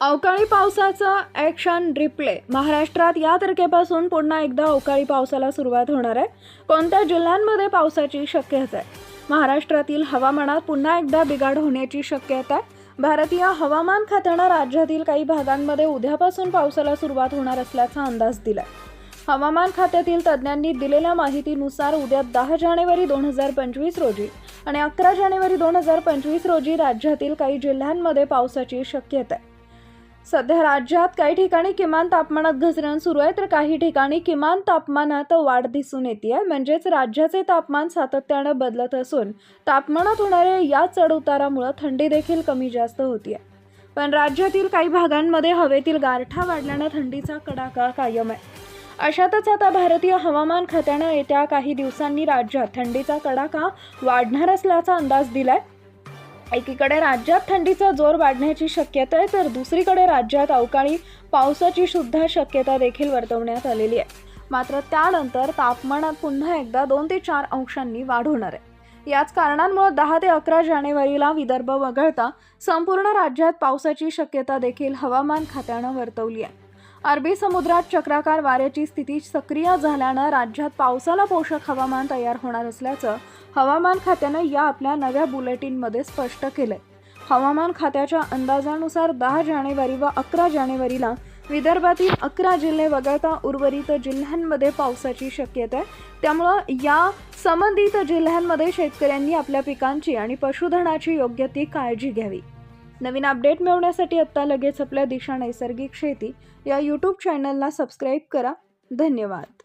अवकाळी पावसाचं action replay महाराष्ट्रात या तारखेपासून पुन्हा एकदा अवकाळी पावसाला सुरुवात होणार आहे. कोणत्या जिल्ह्यांमध्ये पावसाची शक्यता आहे? महाराष्ट्रातील हवामानात पुन्हा एकदा बिघाड होण्याची शक्यता आहे. भारतीय हवामान खात्यानं राज्यातील काही भागांमध्ये उद्यापासून पावसाला सुरुवात होणार असल्याचा अंदाज दिलाय. हवामान खात्यातील तज्ज्ञांनी दिलेल्या माहितीनुसार उद्या दहा जानेवारी दोन हजार पंचवीस रोजी आणि अकरा जानेवारी दोन हजार पंचवीस रोजी राज्यातील काही जिल्ह्यांमध्ये पावसाची शक्यता आहे. सध्या राज्यात काही ठिकाणी किमान तापमानात घसरण सुरू आहे तर काही ठिकाणी किमान तापमानात वाढ दिसून येते आहे. म्हणजेच राज्याचे तापमान सातत्यानं बदलत असून तापमानात होणाऱ्या या चढउतारामुळं थंडी देखील कमी जास्त होती आहे. पण राज्यातील काही भागांमध्ये हवेतील गारठा वाढल्यानं थंडीचा कडाका कायम आहे. अशातच आता भारतीय हवामान खात्यानं येत्या काही दिवसांनी राज्यात थंडीचा कडाका वाढणार असल्याचा अंदाज दिलाय. एकीकडे राज्यात थंडीचा जोर वाढण्याची शक्यता आहे तर दुसरीकडे राज्यात अवकाळी पावसाची सुद्धा शक्यता देखील वर्तवण्यात आलेली आहे. मात्र त्यानंतर तापमानात पुन्हा एकदा दोन ते चार अंशांनी वाढ होणार आहे. याच कारणांमुळे दहा ते अकरा जानेवारीला विदर्भ वगळता संपूर्ण राज्यात पावसाची शक्यता देखील हवामान खात्यानं वर्तवली आहे. अरबी समुद्रात चक्राकार वाऱ्याची स्थिती सक्रिय झाल्यानं राज्यात पावसाला पोषक हवामान तयार होणार असल्याचं हवामान खात्यानं या आपल्या नव्या बुलेटिनमध्ये स्पष्ट केलंय. हवामान खात्याच्या अंदाजानुसार दहा जानेवारी व अकरा जानेवारीला विदर्भातील अकरा जिल्हे वगळता उर्वरित जिल्ह्यांमध्ये पावसाची शक्यता आहे. त्यामुळं या संबंधित जिल्ह्यांमध्ये शेतकऱ्यांनी आपल्या पिकांची आणि पशुधनाची योग्य ती काळजी घ्यावी. नवीन अपडेट मिळवण्यासाठी आत्ता लगेच आपल्या दिशा नैसर्गिक शेती या यूट्यूब चॅनलला सबस्क्राईब करा. धन्यवाद.